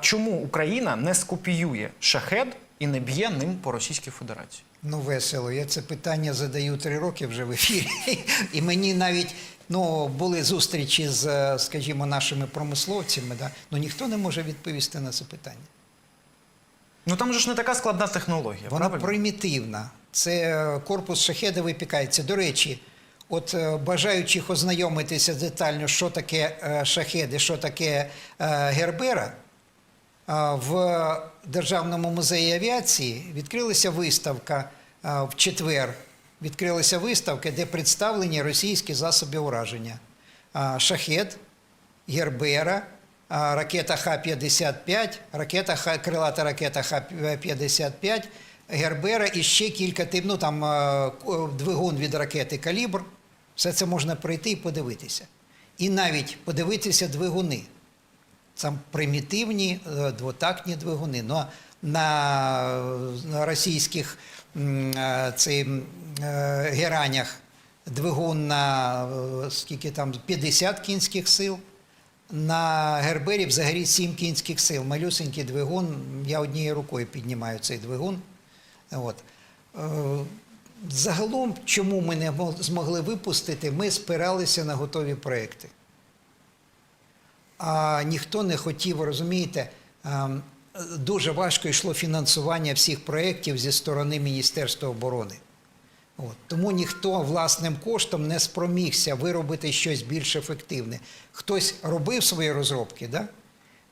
Чому Україна не скопіює шахед і не б'є ним по Російській Федерації? Ну, весело. Я це питання задаю три роки вже в ефірі. І мені навіть ну, були зустрічі з, е, скажімо, нашими промисловцями. Да? Ну ніхто не може відповісти на це питання. Ну там же ж не така складна технологія. Вона правильно? примітивна. Це е, корпус шахеда випікається. До речі, от е, бажаючих ознайомитися детально, що таке шахед і що таке гербера, в Державному музеї авіації відкрилася виставка в четвер. Відкрилася виставка, де представлені російські засоби ураження. Шахед, Гербера, ракета Х-55, ракета крилата ракета Х-55, Гербера і ще кілька тип, ну там двигун від ракети Калібр. Все це можна пройти і подивитися. І навіть подивитися двигуни. Там примітивні е, двотактні двигуни. Но на, на російських е, м, е, геранях двигун на скільки там 50 кінських сил. На Гербері взагалі 7 кінських сил. Малюсенький двигун. Я однією рукою піднімаю цей двигун. От. Загалом, чому ми не змогли випустити, ми спиралися на готові проекти. А ніхто не хотів, розумієте, ем, дуже важко йшло фінансування всіх проєктів зі сторони Міністерства оборони. От. Тому ніхто власним коштом не спромігся виробити щось більш ефективне. Хтось робив свої розробки, да?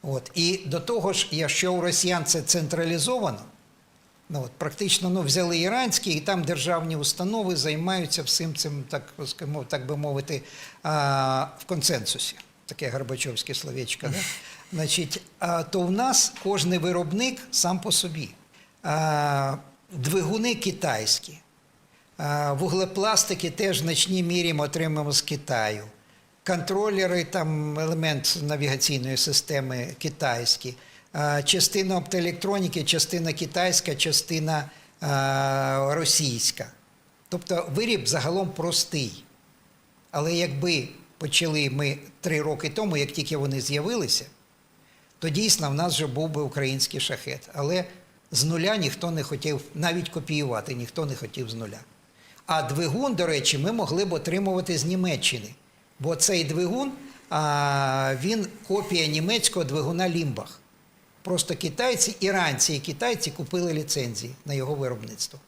От. і до того ж, якщо у росіян це централізовано, ну, от, практично ну, взяли іранські, і там державні установи займаються всім цим, так, так би мовити, в консенсусі. Таке Горбачовське словечко. Да? Значить, то в нас кожний виробник сам по собі. Двигуни китайські. Вуглепластики теж в значній мірі ми отримуємо з Китаю. Контролери, там елемент навігаційної системи китайські. Частина оптоелектроніки, частина китайська, частина російська. Тобто виріб загалом простий. Але якби почали ми три роки тому, як тільки вони з'явилися, то дійсно в нас вже був би український шахет. Але з нуля ніхто не хотів навіть копіювати, ніхто не хотів з нуля. А двигун, до речі, ми могли б отримувати з Німеччини. Бо цей двигун він копія німецького двигуна Лімбах. Просто китайці, іранці і китайці купили ліцензії на його виробництво.